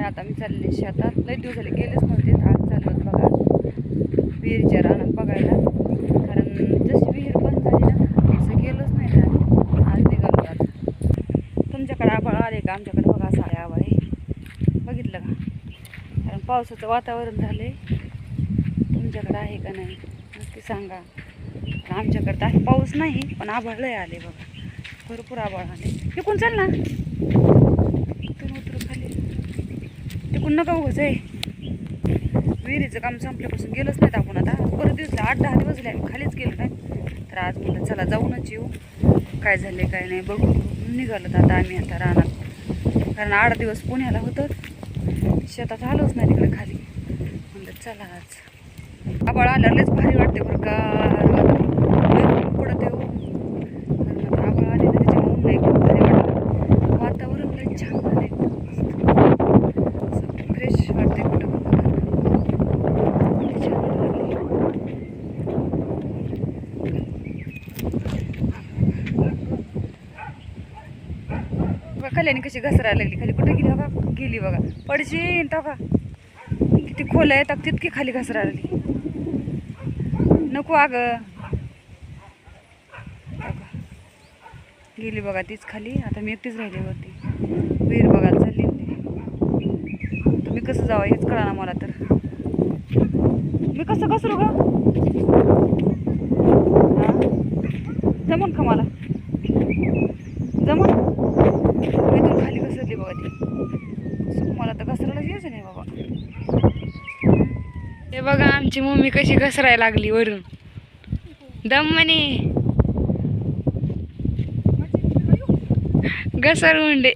काय आता मी चालले शेतात. लई दिवस झाले गेलेच नव्हते आज चाललो बघा. विहिरीच्या रानात बघायला. कारण जशी विहीर बंद झाली ना असं गेलोच नाही ना आज निघालो आता तुमच्याकडे आभाळ आले का? आमच्याकडे बघा असा आहे आभाळ आहे. बघितलं का? कारण पावसाचं वातावरण झालं आहे तुमच्याकडे आहे का नाही? नक्की सांगा. आमच्याकडे तर आहे पाऊस नाही पण आभाळ लय आले बघा. भरपूर आभाळ आले. विकून चाल ना. तिकून नका उगाच आहे विहिरीचं काम संपल्यापासून गेलोच नाहीत आपण आता. परत दिवस आठ दहा दिवस झाले आम्ही खालीच गेलो नाही. तर आज म्हणलं चला जाऊनच येऊ. काय झाले काय नाही बघू. निघालं निघालो आता आम्ही आता रानात. कारण आठ दिवस पुण्याला होतं. शेतात आलोच नाही तिकडे खाली. म्हणलं चला आज. आबाळ आल्यावर लयच भारी वाटते बरं का पडत येऊ कारण आता आबाळ आले ना त्याच्यामुळे ऊन एकदम भारी वाटतं वातावरण लय छान झालं एकदम असं फ्रेश वाटते कुठं पण बघा. किती छान वाटायला लागले. खाल्याने कशी घसरायला लागली. खाली कुठे गेली बघा गेली बघा. पडशीन तो का किती खोल आहे तर तितकी खाली घसरायला लागली. नको आग गेली बघा तीच खाली. आता मी एकटीच राहिली वरती. विहीर बघायला चालली तुम्ही कसं जावं हेच कळा ना मला तर. मी कसं घसरू ग? हा? जमन का मला? जमन मी इथून खाली घसरली बघा ती असं मला तर घसरायला यायचं नाही बाबा हे बघा आमची मम्मी कशी घसरायला लागली वरून. दम म्हणे. घसरगुंडे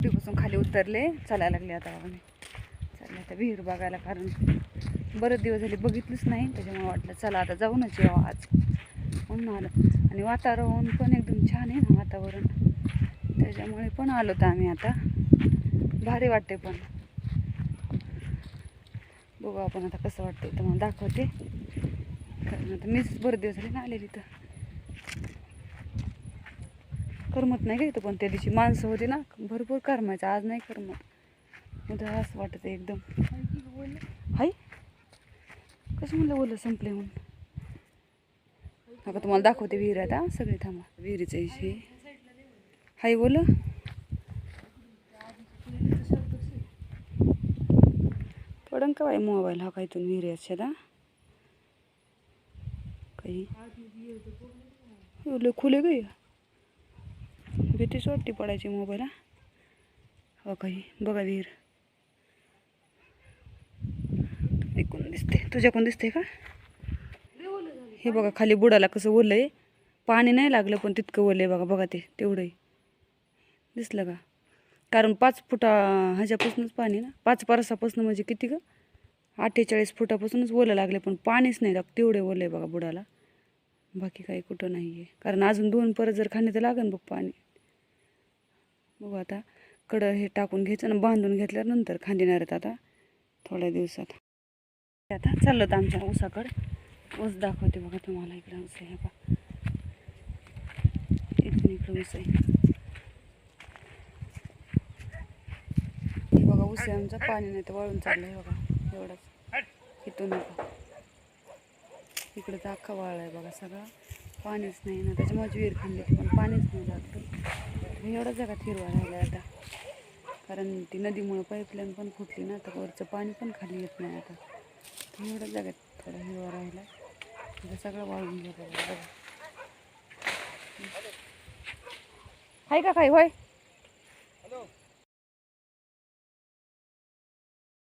पासून खाली उतरले चालायला लागले आता बाबा चालले आता विहीर बघायला कारण बरेच दिवस झाले बघितलंच नाही त्याच्यामुळे वाटलं चला आता जाऊनच येऊ आज. म्हणून आलं. आणि वातावरण पण एकदम छान आहे ना वातावरण. त्याच्यामुळे पण आलो तर आम्ही आता. भारी वाटते पण. बघू आपण आता कसं वाटतं तर मला दाखवते. कारण आता मीच बरेच दिवस झाले ना आलेली तर करमत नाही का इथं पण त्या दिवशी? माणसं होती ना भरपूर करमायचं. आज नाही करमत. उद्या असं वाटतं एकदम. हाय? कसं म्हणलं बोललं संपले म्हणून? आता तुम्हाला दाखवते विहीर आता. सगळे थांबा. विहिरीचं हे हाय बोल. पडन का बाई मोबाईल? हा काहीतून विहीर याच्या काही. खुले गे भीतीच वाटते पडायची मोबाईल हा. हो काही. बघा विहीर. ऐकून दिसते तुझ्याकडून दिसते का? हे बघा खाली बुडाला कसं ओलं आहे पाणी नाही लागलं पण तितकं ओलं आहे बघा बघा ते तेवढंही दिसलं का? कारण पाच फुटा ह्याच्यापासूनच पाणी ना? पाच परसापासून म्हणजे किती ग? अठ्ठेचाळीस फुटापासूनच ओलं लागले पण पाणीच नाही लाग तेवढे ओलं आहे बघा बुडाला. बाकी काही कुठं नाही आहे कारण अजून दोन परत जर खाणे तर लागेल बघ पाणी. बघू आता. कडं हे टाकून घ्यायचं ना बांधून घेतल्यानंतर खांदिणार आहेत आता. थोड्या दिवसात. आता चाललं तर आमच्या ऊसाकडं ऊस दाखवते बघा तुम्हाला इकडे ऊस आहे बघा इकडून इकडे ऊस आहे. बघा ऊस आहे आमचं. पाणी नाही तर वळून चाललं आहे बघा एवढंच. इथून बघा इकडं तर अख्खा वाळ आहे बघा सगळं. पाणीच नाही ना त्याच्यामुळे विहीर खाल्ली पण पाणीच नाही जात एवढ्या जगात हिरवा राहिला आता. कारण ती नदीमुळं पाईपलाईन पण फुटली ना तर वरचं पाणी पण खाली येत नाही आता. एवढ्या जगात थोडा हिरवा राहिला सगळं वाळून आहे का काही? होय?